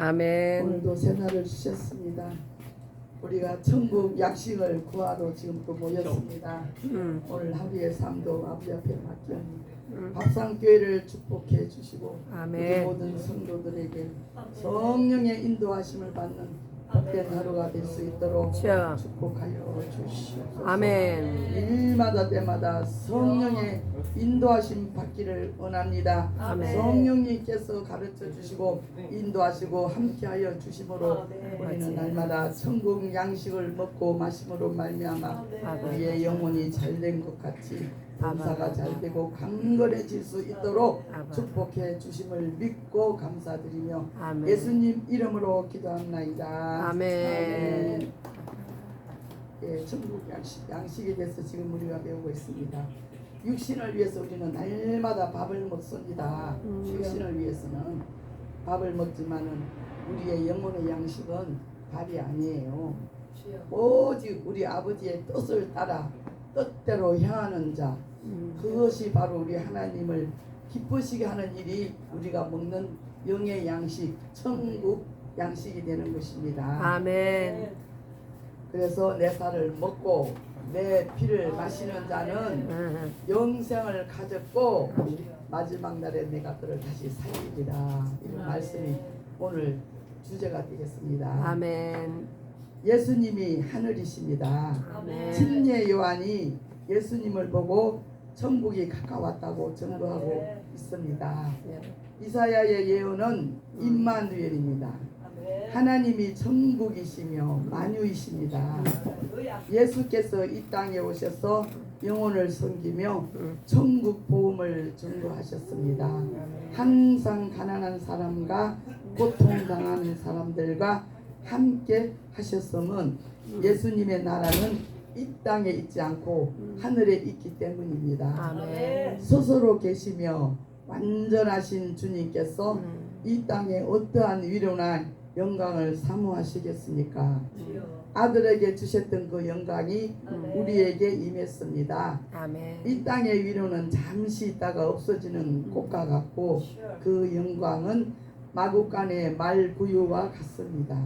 아멘. 오늘도 새날을 주셨습니다. 우리가 천국 약식을 구하러 지금 또 모였습니다. 음, 오늘 하루의 삶도 아버지 앞에 맡겨니 음. 밥상교회를 축복해 주시고 우리 아멘. 모든 성도들에게 성령의 인도하심을 받는 복된 하루가 될 수 있도록 자. 축복하여 주시옵소서. 아멘. 일마다 때마다 성령의 인도하심 받기를 원합니다. 아멘. 성령님께서 가르쳐 주시고 인도하시고 함께하여 주심으로 우리는 날마다 천국 양식을 먹고 마심으로 말미암아 우리의 영혼이 잘된 것 같이 감사가 잘 되고 강건해질 수 있도록. 축복해 주심을 믿고 감사드리며 아멘. 예수님 이름으로 기도합나이다. 아멘. 예, 천국 양식, 양식에 대해서 지금 우리가 배우고 있습니다. 육신을 위해서 우리는 날마다 밥을 먹습니다. 음. 육신을 위해서는 밥을 먹지만은 우리의 영혼의 양식은 밥이 아니에요. 오직 우리 아버지의 뜻을 따라 뜻대로 향하는 자 음, 그것이 바로 우리 하나님을 기쁘시게 하는 일이 우리가 먹는 영의 양식 천국 양식이 되는 것입니다. 아멘. 그래서 내 살을 먹고 내 피를 마시는 자는 음, 영생을 가졌고 마지막 날에 내가 그를 다시 살리리라 이런 말씀이 오늘 주제가 되겠습니다. 아멘. 예수님이 하늘이십니다. 아멘. 침례 요한이 예수님을 보고 천국이 가까웠다고 증거하고 있습니다. 예. 이사야의 예언은 임마누엘입니다. 하나님이 천국이시며 만유이십니다. 예수께서 이 땅에 오셔서 영혼을 섬기며 천국 보험을 증거하셨습니다. 항상 가난한 사람과 고통당하는 사람들과 함께 하셨음은 예수님의 나라는 이 땅에 있지 않고 하늘에 있기 때문입니다. 아멘. 스스로 계시며 완전하신 주님께서 음, 이 땅에 어떠한 위로나 영광을 사모하시겠습니까? 아들에게 주셨던 그 영광이 우리에게 임했습니다. 아멘. 이 땅의 위로는 잠시 있다가 없어지는 꽃과 같고 그 영광은 마국간의 말구유와 같습니다.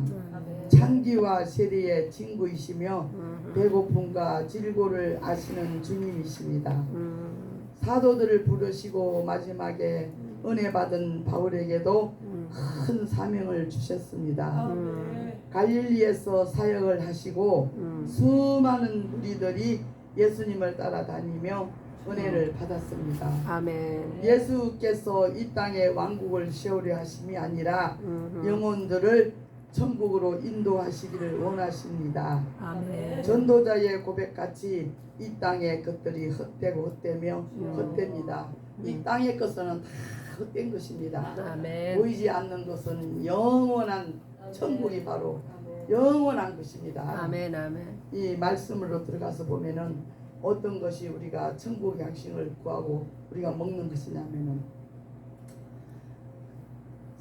창기와 세리의 친구이시며 음, 배고픔과 질고를 아시는 주님이십니다. 음, 사도들을 부르시고 마지막에 은혜 받은 바울에게도 음, 큰 사명을 주셨습니다. 음, 갈릴리에서 사역을 하시고 음. 수많은 무리들이 예수님을 따라다니며 은혜를 받았습니다. 아멘. 예수께서 이 땅에 왕국을 세우려 하심이 아니라 음, 영혼들을 천국으로 인도하시기를 원하십니다. 아멘. 전도자의 고백같이 이 땅의 것들이 헛되고 헛되며 음. 헛됩니다. 이 땅의 것은 다 헛된 것입니다. 아멘. 보이지 않는 것은 영원한 천국이 바로 영원한 것입니다. 아멘. 아멘. 이 말씀으로 들어가서 보면은 어떤 것이 우리가 천국 양식을 구하고 우리가 먹는 것이냐면은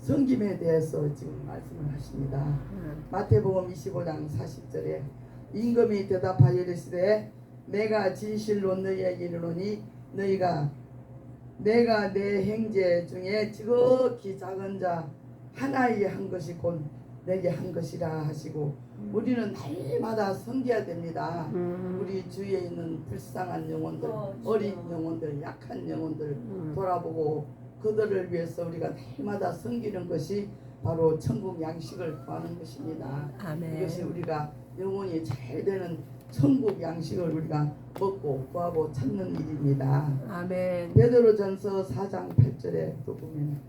성김에 대해서 지금 말씀을 하십니다. 음, 마태복음 25장 40절에 임금이 대답하여 이르시되 내가 진실로 너희에게 이르노니 너희가 내가 내 행제 중에 지극히 작은 자 하나에게 한 것이 곧 내게 한 것이라 하시고 우리는 날마다 섬겨야 됩니다. 음, 우리 주위에 있는 불쌍한 영혼들, 어, 어린 영혼들, 약한 영혼들 음. 돌아보고 그들을 위해서 우리가 날마다 섬기는 것이 바로 천국 양식을 구하는 것입니다. 아멘. 이것이 우리가 영혼이 잘 되는 천국 양식을 우리가 먹고 구하고 찾는 일입니다. 아멘. 베드로전서 4장 8절에 또 보면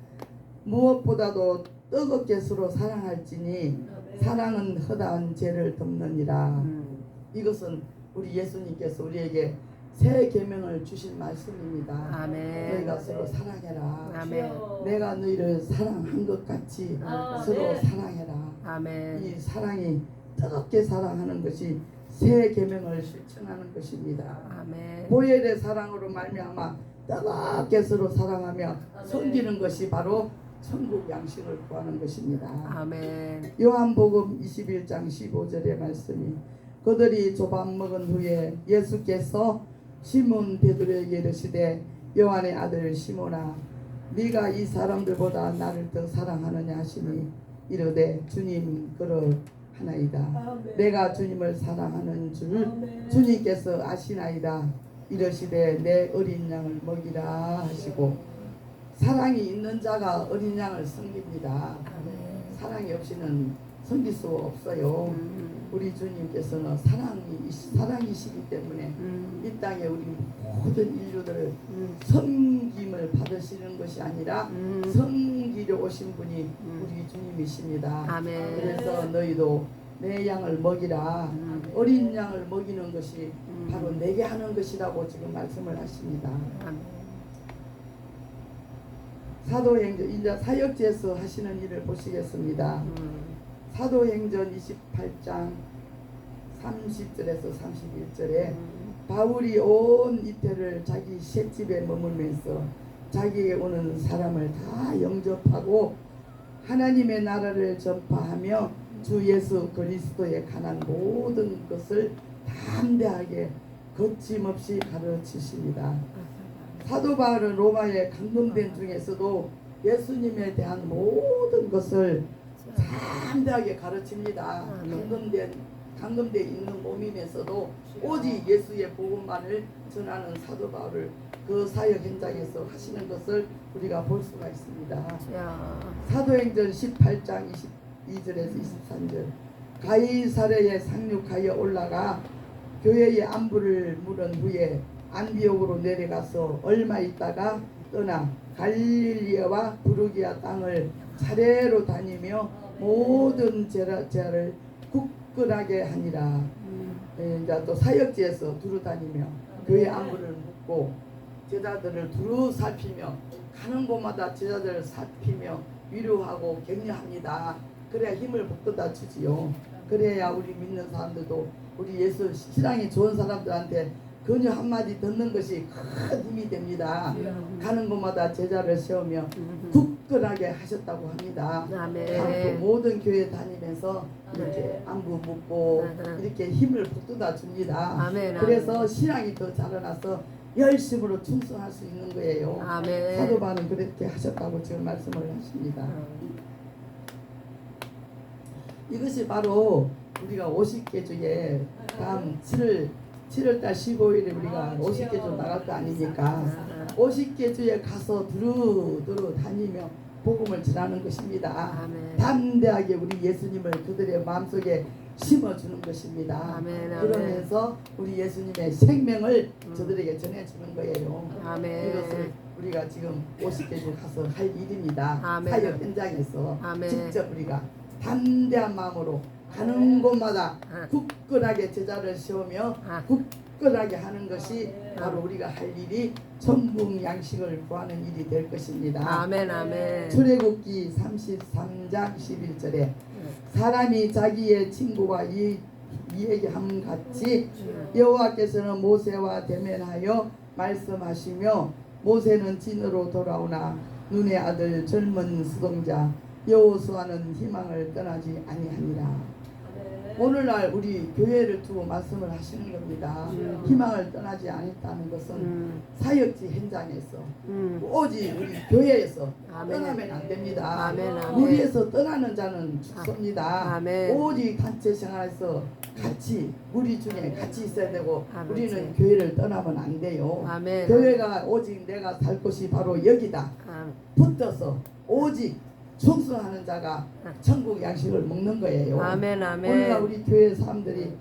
무엇보다도 뜨겁게 서로 사랑할지니 사랑은 허다한 죄를 덮느니라. 음, 이것은 우리 예수님께서 우리에게 새 계명을 주신 말씀입니다. 아멘. 너희가 서로 사랑해라. 아멘. 내가 너희를 사랑한 것 같이 아, 서로 네. 사랑해라. 아멘. 이 사랑이 뜨겁게 사랑하는 것이 새 계명을 실천하는 것입니다. 아멘. 보혈의 사랑으로 말미암아 뜨겁게 서로 사랑하며 섬기는 것이 바로 천국 양식을 구하는 것입니다. 아멘. 요한복음 21장 15절의 말씀이 그들이 조밥 먹은 후에 예수께서 시몬 베드로에게 이르시되 요한의 아들 시몬아 네가 이 사람들보다 나를 더 사랑하느냐 하시니 이르되 주님 그러하나이다. 내가 주님을 사랑하는 줄 주님께서 아시나이다. 이러시되 내 어린 양을 먹이라 하시고 사랑이 있는 자가 어린 양을 섬깁니다. 아멘. 사랑이 없이는 섬길 수 없어요 음, 우리 주님께서는 사랑이 사랑이시기 때문에 음, 이 땅에 우리 모든 인류들을 음, 섬김을 받으시는 것이 아니라 음. 섬기려 오신 분이 음. 우리 주님이십니다. 아멘. 그래서 너희도 내 양을 먹이라 음. 어린 양을 먹이는 것이 음. 바로 내게 하는 것이라고 지금 말씀을 하십니다. 아멘. 사도행전 이제 사역지에서 하시는 일을 보시겠습니다. 음, 사도행전 28장 30절에서 31절에 음, 바울이 온 이태를 자기 셋집에 머물면서 자기에게 오는 사람을 다 영접하고 하나님의 나라를 전파하며 주 예수 그리스도에 관한 모든 것을 담대하게 거침없이 가르치십니다. 사도 바울은 로마에 감동된 중에서도 예수님에 대한 모든 것을 담대하게 가르칩니다. 아멘. 감동된 감동돼 있는 몸이면서도 오직 예수의 복음만을 전하는 사도 바울을 그 사역 현장에서 하시는 것을 우리가 볼 수가 있습니다. 자, 사도행전 18장 22절에서 23절 가이사랴에 상륙하여 올라가 교회의 안부를 물은 후에 안디옥으로 내려가서 얼마 있다가 떠나 갈릴리아와 부르기아 땅을 차례로 다니며 모든 제라, 제를 굳건하게 하니라 음, 예, 이제 또 사역지에서 두루 다니며 교회 안부를 묻고 제자들을 두루 살피며 가는 곳마다 제자들을 살피며 위로하고 격려합니다. 그래야 힘을 북돋아 주지요. 그래야 우리 믿는 사람들도 우리 예수 신앙이 좋은 사람들한테 근유 한마디 듣는 것이 큰 힘이 됩니다. 가는 곳마다 제자를 세우며 음, 굳건하게 하셨다고 합니다. 또 아멘. 모든 교회 다니면서 이렇게 안부 묻고 네. 이렇게 힘을 북돋아 줍니다. 아멘. 그래서 신앙이 더 자라나서 열심으로 충성할 수 있는 거예요. 아멘. 사도반은 그렇게 하셨다고 지금 말씀을 하십니다. 음, 이것이 바로 우리가 50개 중에 다음 7월 7월달 15일에 우리가 50개 주 나갈 거 아닙니까? 50개 주에 가서 두루두루 다니며 복음을 전하는 것입니다. 아멘. 담대하게 우리 예수님을 그들의 마음속에 심어주는 것입니다. 아멘. 아멘. 그러면서 우리 예수님의 생명을 음. 저들에게 전해주는 거예요. 아멘. 이것을 우리가 지금 50개 주 가서 할 일입니다. 아멘. 사역 현장에서 아멘. 직접 우리가 담대한 마음으로 가는 곳마다 아. 굳건하게 제자를 세우며 아. 굳건하게 하는 것이 바로 우리가 할 일이 천국 양식을 구하는 일이 될 것입니다. 아멘. 아멘. 출애굽기 33장 11절에 사람이 자기의 친구와 이, 이야기함 같이 여호와께서는 모세와 대면하여 말씀하시며 모세는 진으로 돌아오나 눈의 아들 젊은 수동자 여호수아는 희망을 떠나지 아니하니라. 오늘날 우리 교회를 두고 말씀을 하시는 겁니다. 음. 희망을 떠나지 않았다는 것은 음, 사역지 현장에서 음, 오직 우리 교회에서 아멘. 떠나면 안 됩니다. 아멘. 아멘. 무리에서 떠나는 자는 죽습니다. 아멘. 오직 단체 생활에서 같이 무리 중에 같이 있어야 되고 아멘. 우리는 교회를 떠나면 안 돼요. 아멘. 교회가 오직 내가 살 곳이 바로 여기다 아, 붙어서 오직 충성하는 자가 천국 양식을 먹는 거예요. 아멘. 오늘날 아멘. 우리 교회 사람들이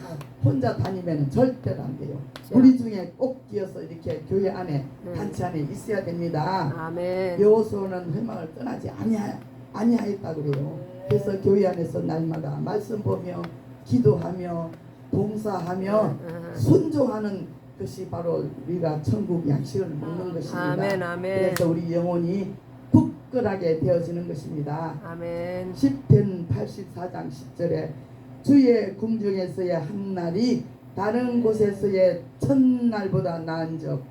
다 혼자 다니면 절대로 안 돼요. 자. 우리 중에 꼭 끼어서 이렇게 교회 안에 네. 단체 안에 있어야 됩니다. 아멘. 여호수아는 회망을 떠나지 아니하, 아니하였다 그래요. 그래서 교회 안에서 날마다 말씀 보며 기도하며 봉사하며 음, 순종하는 것이 바로 우리가 천국 양식을 먹는 것입니다. 아멘. 아멘. 그래서 우리 영혼이 굳건하게 되어지는 것입니다. 아멘. 10편 84장 10절에 주의 궁중에서의 한 날이 다른 곳에서의 첫날보다 나은 적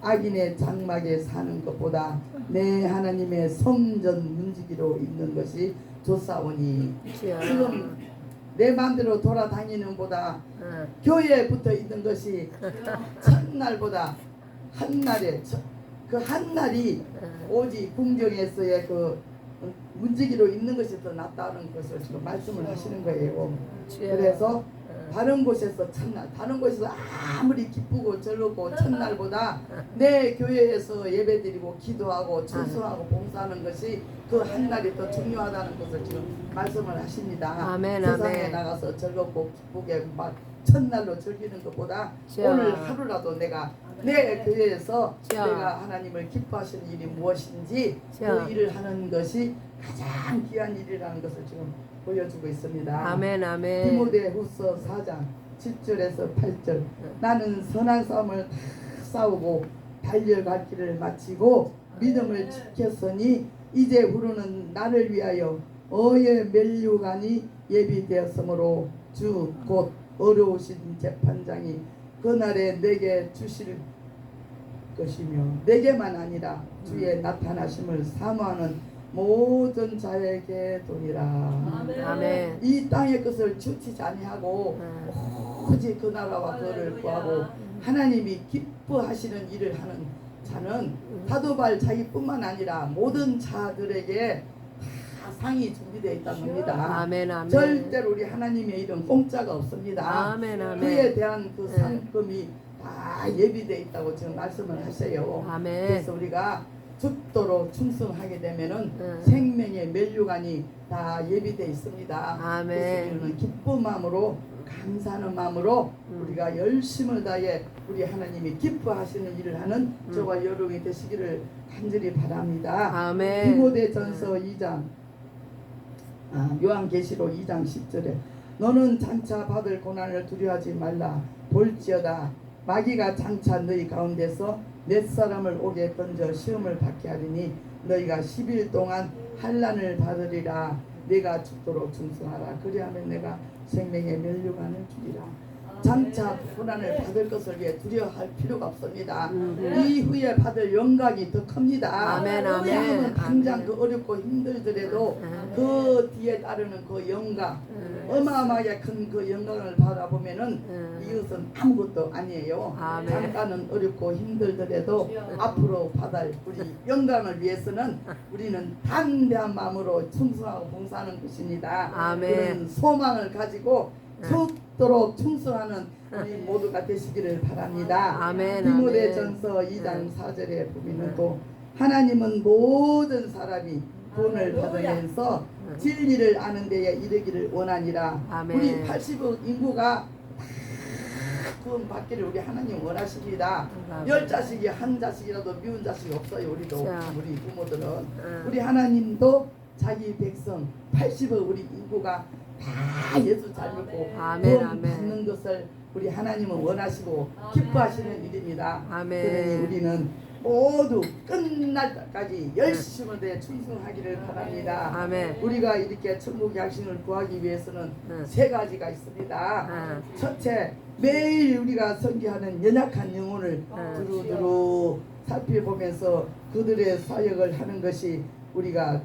악인의 장막에 사는 것보다 내 하나님의 성전 문지기로 있는 것이 좋사오니. 지금 내 마음대로 돌아다니는 보다 어, 교회에 붙어 있는 것이 첫날보다 한 날에 그 한 날이 어, 오직 궁정에서의 그 문지기로 있는 것이 더 낫다는 것을 지금 말씀을 하시는 거예요. 그래서 예. 다른 곳에서 첫날, 다른 곳에서 아무리 기쁘고 즐겁고 첫날보다 내 교회에서 예배드리고 기도하고 찬송하고 봉사하는 것이 그 한날이 더 중요하다는 것을 지금 말씀을 하십니다. 아멘, 세상에 아멘. 나가서 즐겁고 기쁘게 막 첫날로 즐기는 것보다. 오늘 하루라도 내가 내 교회에서 주여. 내가 하나님을 기뻐하시는 일이 무엇인지 주여. 그 일을 하는 것이 가장 귀한 일이라는 것을 지금 보여주고 있습니다. 아멘 아멘. 디모데후서 4장 7절에서 8절 나는 선한 싸움을 다 싸우고 달려갈 길을 마치고 믿음을 지켰으니 이제 후로는 나를 위하여 어의 멜류관이 예비되었으므로 주 곧 어려우신 재판장이 그날에 내게 주실 것이며 내게만 아니라 주의 나타나심을 사모하는 모든 자에게 도리라 아멘. 이 땅의 것을 주치지 아니하고 음. 오직 그 나라와 그를 구하고 하나님이 기뻐하시는 일을 하는 자는 사도발 자기뿐만 아니라 모든 자들에게 다 상이 준비되어 있다는 겁니다. 아멘 아멘. 절대로 우리 하나님의 일은 공짜가 없습니다. 아멘 아멘. 그에 대한 그 네. 상금이 다 예비되어 있다고 지금 말씀을 하세요. 아멘. 그래서 우리가 죽도록 충성하게 되면은 네. 생명의 멸류관이 다 예비되어 있습니다. 아멘. 그래서 우리는 기쁜 마음으로 감사하는 마음으로 음. 우리가 열심을 다해 우리 하나님이 기뻐하시는 일을 하는 음. 저와 여러분이 되시기를 간절히 바랍니다. 아멘. 디모데전서 2장 아, 요한계시록 2장 10절에 너는 장차 받을 고난을 두려워하지 말라 볼지어다 마귀가 장차 너희 가운데서 몇 사람을 오게 던져 시험을 받게 하리니 너희가 10일 동안 환란을 받으리라. 내가 죽도록 충성하라. 그리하면 내가 생명의 멸류관을 주리라 장차 고난을 받을 것을 위해 두려워할 필요가 없습니다. 음. 이후에 받을 영광이 더 큽니다. 아멘, 아멘. 지금은 당장 아멘. 그 어렵고 힘들더라도 음. 그 뒤에 따르는 그 영광, 음. 어마어마하게 큰 그 영광을 바라보면은 음. 이것은 아무것도 아니에요. 아멘. 잠깐은 어렵고 힘들더라도 앞으로 받을 우리 영광을 위해서는 우리는 담대한 마음으로 충성하고 봉사하는 것입니다. 아멘. 그런 소망을 가지고 음. 죽도록 충성하는 우리 모두가 되시기를 바랍니다. 아멘, 디모데전서 아멘. 2장 4절에 보면은 음. 또 하나님은 모든 사람이 할렐루야. 받으면서 음. 진리를 아는 데에 이르기를 원하니라. 아멘. 우리 80억 인구가 다 구원 받기를 우리 하나님 원하십니다. 아멘. 열 자식이 한 자식이라도 미운 자식이 없어요. 우리도 자. 우리 부모들은 음. 우리 하나님도 자기 백성 80억 우리 인구가 다 예수 잘 믿고 아멘, 아멘. 받는 것을 우리 하나님은 원하시고 기뻐하시는 일입니다. 아멘. 그러니 우리는 모두 끝날 때까지 열심을 내 충성하기를 바랍니다. 아멘. 우리가 이렇게 천국 양식을 구하기 위해서는 음. 세 가지가 있습니다. 음. 첫째, 매일 우리가 선교하는 연약한 영혼을 음. 두루두루 살펴보면서 그들의 사역을 하는 것이 우리가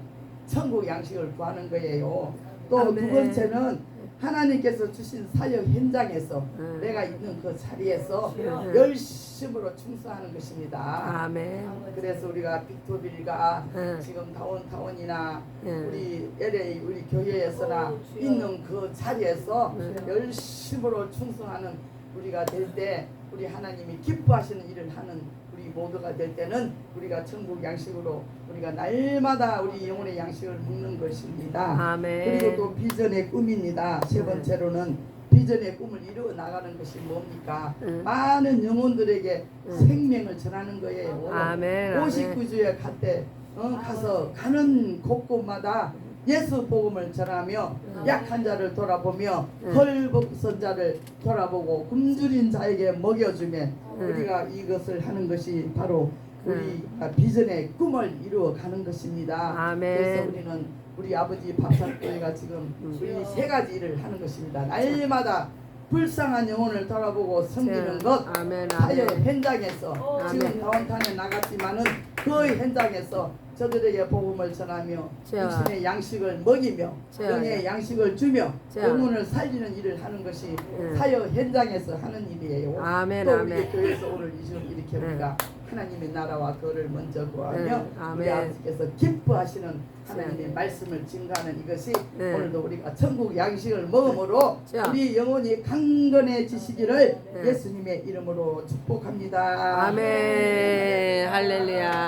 천국 양식을 구하는 거예요. 또 두. 번째는 하나님께서 주신 사역 현장에서 음. 내가 있는 그 자리에서 음. 열심으로 충성하는 것입니다. 아멘. 그래서 우리가 빅토빌가 음. 지금 다운타운이나 음. 우리 LA 우리 교회에서나 오, 주여. 있는 그 자리에서 음. 열심으로 충성하는 우리가 될 때 우리 하나님이 기뻐하시는 일을 하는 우리 모두가 될 때는 우리가 천국 양식으로 우리가 날마다 우리 영혼의 양식을 먹는 것입니다. 아멘. 그리고 또 비전의 꿈입니다. 세 네. 번째로는 비전의 꿈을 이루어 나가는 것이 뭡니까? 음. 많은 영혼들에게 음. 생명을 전하는 거예요. 아멘, 아멘. 59주에 갈때 어, 가서 가는 곳곳마다 예수 복음을 전하며 음. 약한 자를 돌아보며 음. 헐벗은 자를 돌아보고 굶주린 자에게 먹여주며 음. 우리가 이것을 하는 것이 바로 우리가 비전의 꿈을 이루어 가는 것입니다. 아멘. 그래서 우리는 우리 아버지 밥상교회가 지금 음. 우리 세 가지 일을 하는 것입니다. 날마다 불쌍한 영혼을 돌아보고 섬기는 것, 아멘. 사역 아멘. 현장에서 지금 아멘. 다운타운에 나갔지만은 그 현장에서 저들에게 복음을 전하며 자. 육신의 양식을 먹이며 자. 영의 양식을 주며 자. 영혼을 살리는 일을 하는 것이 음. 사역 현장에서 하는 일이에요. 아멘, 또 우리 아멘. 교회에서 오늘 지금 이렇게 음. 우리가 하나님의 나라와 그를 먼저 구하며 네, 우리. 아버지께서 기뻐하시는 하나님의 네. 말씀을 증가하는 이것이 네. 오늘도 우리가 천국 양식을 먹음으로 자. 우리 영혼이 강건해지시기를 네. 예수님의 이름으로 축복합니다. 아멘. 할렐루야.